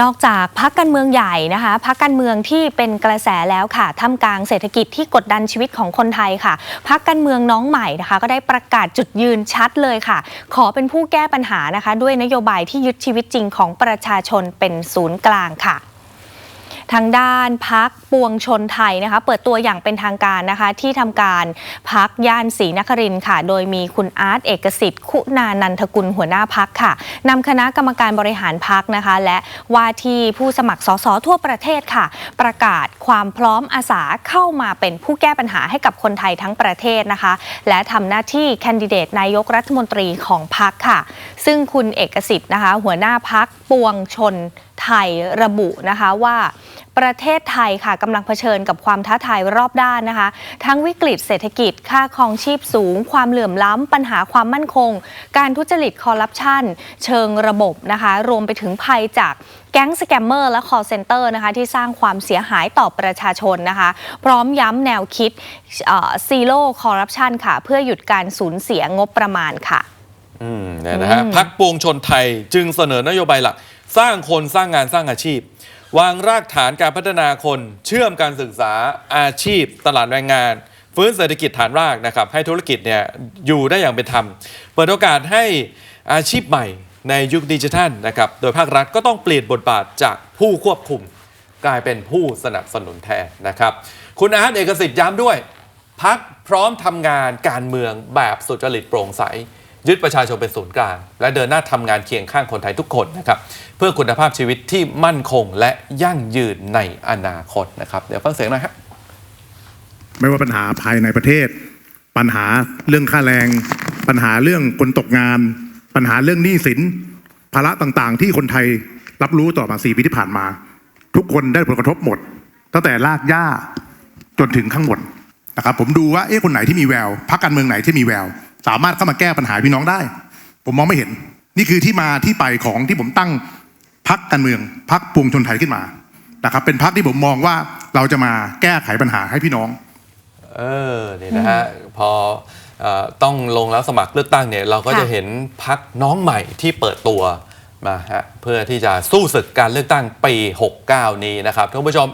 นอกจากพักการเมืองใหญ่นะคะพักการเมืองที่เป็นกระแสแล้วค่ะท่ามกลางเศรษฐกิจที่กดดันชีวิตของคนไทยค่ะพักการเมืองน้องใหม่นะคะ ก็ได้ประกาศจุดยืนชัดเลยค่ะ ขอเป็นผู้แก้ปัญหานะคะ ด้วยนโยบายที่ยึดชีวิตจริงของประชาชนเป็นศูนย์กลางค่ะ ทางด้านพักปวงชนไทยนะคะ เปิดตัวอย่างเป็นทางการนะคะ ที่ทำการพักย่านศรีนครินค่ะ โดยมีคุณอาร์ตเอกสิทธิ์คุณานันทกุลหัวหน้าพักค่ะนำคณะกรรมการบริหารพักนะคะ และว่าที่ผู้สมัครสสทั่วประเทศค่ะ ประกาศความพร้อมอาสาเข้ามาเป็นผู้แก้ปัญหาให้กับคนไทยทั้งประเทศนะคะ และทำหน้าที่แคนดิเดตนายกรัฐมนตรีของพักค่ะ ซึ่งคุณเอกสิทธิ์นะคะ หัวหน้าพักปวงชนไทยระบุนะคะว่า ประเทศไทยค่ะกำลังเผชิญกับความท้าทายรอบด้านนะคะ ทั้งวิกฤตเศรษฐกิจ ค่าครองชีพสูง ความเหลื่อมล้ำปัญหาความมั่นคง การทุจริตคอร์รัปชันเชิงระบบนะคะ รวมไปถึงภัยจากแก๊งสแกมเมอร์และ call center นะคะที่สร้างความเสียหายต่อประชาชนนะคะ พร้อมย้ำแนวคิดซีโร่คอร์รัปชันค่ะ เพื่อหยุดการสูญเสียงบประมาณค่ะอืมเนี่ยนะฮะพักปวงชนไทยจึงเสนอนโยบายหลัก สร้างคนสร้างงานสร้างอาชีพ วางรากฐานการพัฒนาคนเชื่อมการศึกษาอาชีพ ตลาดแรงงาน ฟื้นเศรษฐกิจฐานรากนะครับ ให้ธุรกิจเนี่ยอยู่ได้อย่างเป็นธรรม เปิดโอกาสให้อาชีพใหม่ในยุคดิจิทัลนะครับโดยภาครัฐก็ต้องเปลี่ยนบทบาทจากผู้ควบคุม กลายเป็นผู้สนับสนุนแทนนะครับ คุณอาร์ตเอกสิทธิ์ย้ำด้วยพักพร้อมทำงานการเมืองแบบสุจริตโปร่งใส ยึดประชาชนเป็นศูนย์กลาง และเดินหน้าทำงานเคียงข้างคนไทยทุกคนนะครับ เพื่อคุณภาพชีวิตที่มั่นคงและยั่งยืนในอนาคตนะครับเดี๋ยวฟังเสียงหนะฮะไม่ว่าปัญหาภายในประเทศ ปัญหาเรื่องค่าแรง ปัญหาเรื่องคนตกงาน ปัญหาเรื่องหนี้สินภาระต่างๆ ที่คนไทยรับรู้ต่อมาสี่ปีที่ผ่านมา ทุกคนได้ผลกระทบหมด ตั้งแต่รากหญ้าจนถึงข้างบนนะครับ ผมดูว่าเอ๊ะคนไหนที่มีแววพรรคการเมืองไหนที่มีแวว สามารถเข้ามาแก้ปัญหาพี่น้องได้ ผมมองไม่เห็น นี่คือที่มาที่ไปของที่ผมตั้งพรรคการเมืองพรรคปวงชนไทยขึ้นมานะครับเป็นพรรคที่ผมมองว่าเราจะมาแก้ไขปัญหาให้พี่น้อง เออนี่นะฮะพอเอ่อต้องลงแล้วสมัครเลือกตั้งเนี่ยเราก็ค่ะจะเห็นพักน้องใหม่ที่เปิดตัวมาฮะเพื่อที่จะสู้ศึกการเลือกตั้งปี 69 นี้นะครับท่านผู้ชม